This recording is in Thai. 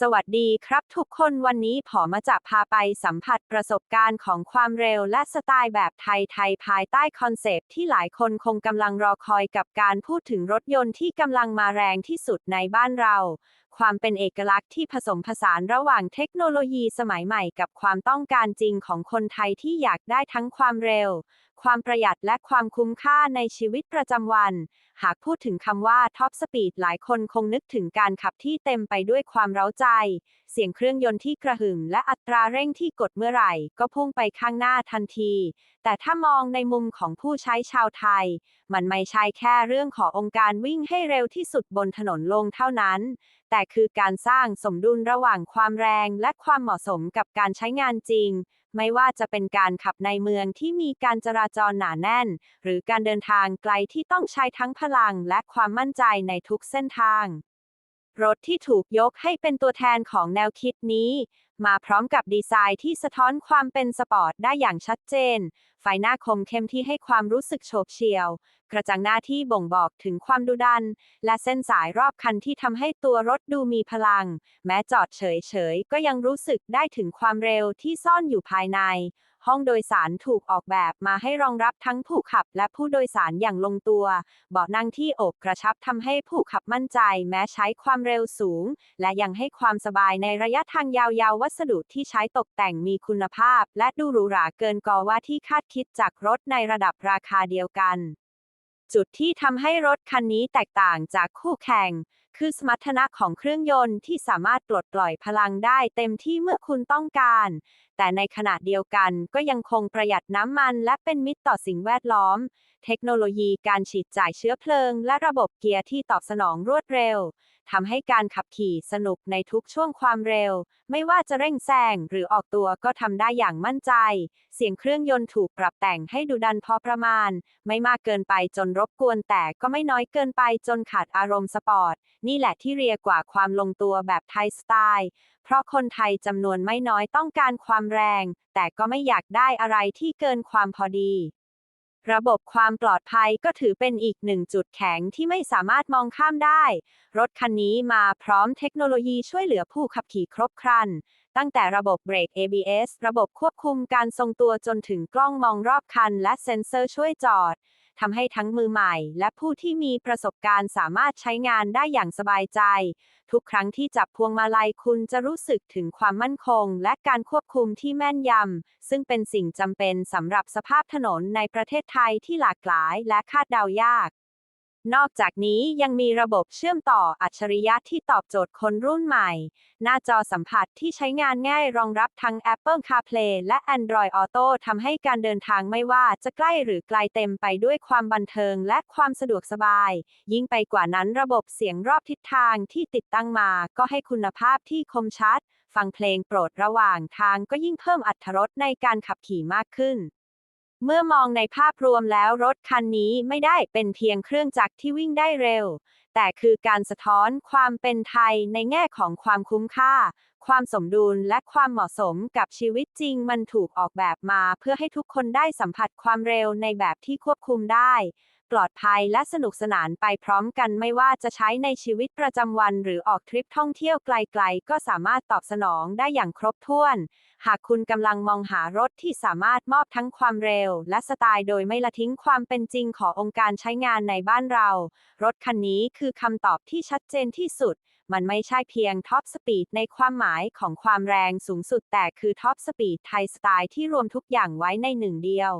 สวัสดีครับทุกคนวันนี้ผอมาจะพาไปสัมผัสประสบการณ์ของความเร็วและสไตล์แบบไทยๆภายใต้คอนเซปที่หลายคนคงกำลังรอคอยกับการพูดถึงรถยนต์ที่กำลังมาแรงที่สุดในบ้านเรา ความเป็นเอกลักษณ์ที่ผสมผสานระหว่างเทคโนโลยีสมัยใหม่กับความต้องการจริงของคนไทยที่อยากได้ทั้งความเร็ว ความประหยัดและความคุ้มค่าในชีวิตประจำวัน หากพูดถึงคำว่าท็อปสปีดหลายคนคงนึกถึงการขับที่เต็มไปด้วยความเร้าใจ เสียงเครื่องยนต์ที่กระหึ่มและอัตราเร่งที่กดเมื่อไหร่ ก็พุ่งไปข้างหน้าทันที แต่ถ้ามองในมุมของผู้ใช้ชาวไทย มันไม่ใช่แค่เรื่องขององค์การวิ่งให้เร็วที่สุดบนถนนลงเท่านั้น แต่คือการสร้างสมดุลระหว่างความแรงและความเหมาะสมกับการใช้งานจริง ไม่ว่าจะเป็นการขับในเมืองที่มีการจราจรหนาแน่น หรือการเดินทางไกลที่ต้องใช้ทั้งพลังและความมั่นใจในทุกเส้นทาง รถที่ถูกยกให้เป็นตัวแทนของแนวคิดนี้ มาพร้อมกับดีไซน์ที่สะท้อนความเป็นสปอร์ตได้อย่างชัดเจนไฟหน้าคมเข้มที่ให้ความรู้สึกโฉบเฉี่ยว กระจังหน้าที่บ่งบอกถึงความดุดัน และเส้นสายรอบคันที่ทำให้ตัวรถดูมีพลัง แม้จอดเฉยๆ ก็ยังรู้สึกได้ถึงความเร็วที่ซ่อนอยู่ภายใน ห้องโดยสารถูกออกแบบมาให้รองรับทั้งผู้ขับและผู้โดยสารอย่างลงตัว เบาะนั่งที่โอบกระชับทำให้ผู้ขับมั่นใจ แม้ใช้ความเร็วสูง และยังให้ความสบายในระยะทางยาวๆ วัสดุที่ใช้ตกแต่งมีคุณภาพ และดูหรูหราเกินกว่าที่คาดคิดจากรถในระดับราคาเดียวกัน จุดที่ทำให้รถคันนี้แตกต่างจากคู่แข่งคือสมรรถนะของเครื่องยนต์ที่สามารถปลดปล่อยพลังได้เต็มที่เมื่อคุณต้องการ แต่ในขณะเดียวกันก็ยังคงประหยัดน้ำมันและเป็นมิตรต่อสิ่งแวดล้อม เทคโนโลยีการฉีดจ่ายเชื้อเพลิง และระบบเกียร์ที่ตอบสนองรวดเร็วทำให้การขับขี่สนุกในทุกช่วงความเร็ว ไม่ว่าจะเร่งแซงหรือออกตัวก็ทำได้อย่างมั่นใจ เสียงเครื่องยนต์ถูกปรับแต่งให้ดูดันพอประมาณ ไม่มากเกินไปจนรบกวนแต่ก็ไม่น้อยเกินไปจนขาดอารมณ์สปอร์ตนี่แหละที่เรียกว่าความลงตัวแบบไทยสไตล์ เพราะคนไทยจำนวนไม่น้อยต้องการความแรง แต่ก็ไม่อยากได้อะไรที่เกินความพอดี ระบบความปลอดภัยก็ถือเป็นอีกหนึ่งจุดแข็งที่ไม่สามารถมองข้ามได้ รถคันนี้มาพร้อมเทคโนโลยีช่วยเหลือผู้ขับขี่ครบครัน ตั้งแต่ระบบเบรก ABS ระบบควบคุมการทรงตัวจนถึงกล้องมองรอบคัน และเซ็นเซอร์ช่วยจอด ทำให้ทั้งมือใหม่ และผู้ที่มีประสบการณ์สามารถใช้งานได้อย่างสบายใจ ทุกครั้งที่จับพวงมาลัยคุณจะรู้สึกถึงความมั่นคง และการควบคุมที่แม่นยำ ซึ่งเป็นสิ่งจำเป็นสำหรับสภาพถนนในประเทศไทยที่หลากหลายและคาดเดายาก นอกจากนี้ยังมีระบบเชื่อมต่ออัจฉริยะที่ตอบโจทย์คนรุ่นใหม่ หน้าจอสัมผัสที่ใช้งานง่ายรองรับทั้ง Apple CarPlay และ Android Auto ทำให้การเดินทางไม่ว่าจะใกล้หรือไกลเต็มไปด้วยความบันเทิงและความสะดวกสบาย ยิ่งไปกว่านั้นระบบเสียงรอบทิศทางที่ติดตั้งมา ก็ให้คุณภาพที่คมชัด ฟังเพลงโปรดระหว่างทางก็ยิ่งเพิ่มอรรถรสในการขับขี่มากขึ้น เมื่อมองในภาพรวมแล้วรถคันนี้ไม่ได้เป็นเพียงเครื่องจักรที่วิ่งได้เร็ว แต่คือการสะท้อนความเป็นไทยในแง่ของความคุ้มค่า ความสมดุลและความเหมาะสมกับชีวิตจริงมันถูกออกแบบมา เพื่อให้ทุกคนได้สัมผัสความเร็วในแบบที่ควบคุมได้ ปลอดภัยและสนุกสนานไปพร้อมกันไม่ว่าจะใช้ในชีวิตประจำวัน หรือออกทริปท่องเที่ยวไกลๆ ก็สามารถตอบสนองได้อย่างครบถ้วน หากคุณกำลังมองหารถที่สามารถมอบทั้งความเร็ว และสไตล์โดยไม่ละทิ้งความเป็นจริงขององค์การใช้งานในบ้านเรา รถคันนี้คือคำตอบที่ชัดเจนที่สุดมันไม่ใช่เพียงท็อปสปีดในความหมายของความแรงสูงสุดแต่คือท็อปสปีดไทยสไตล์ที่รวมทุกอย่างไว้ในหนึ่งเดียว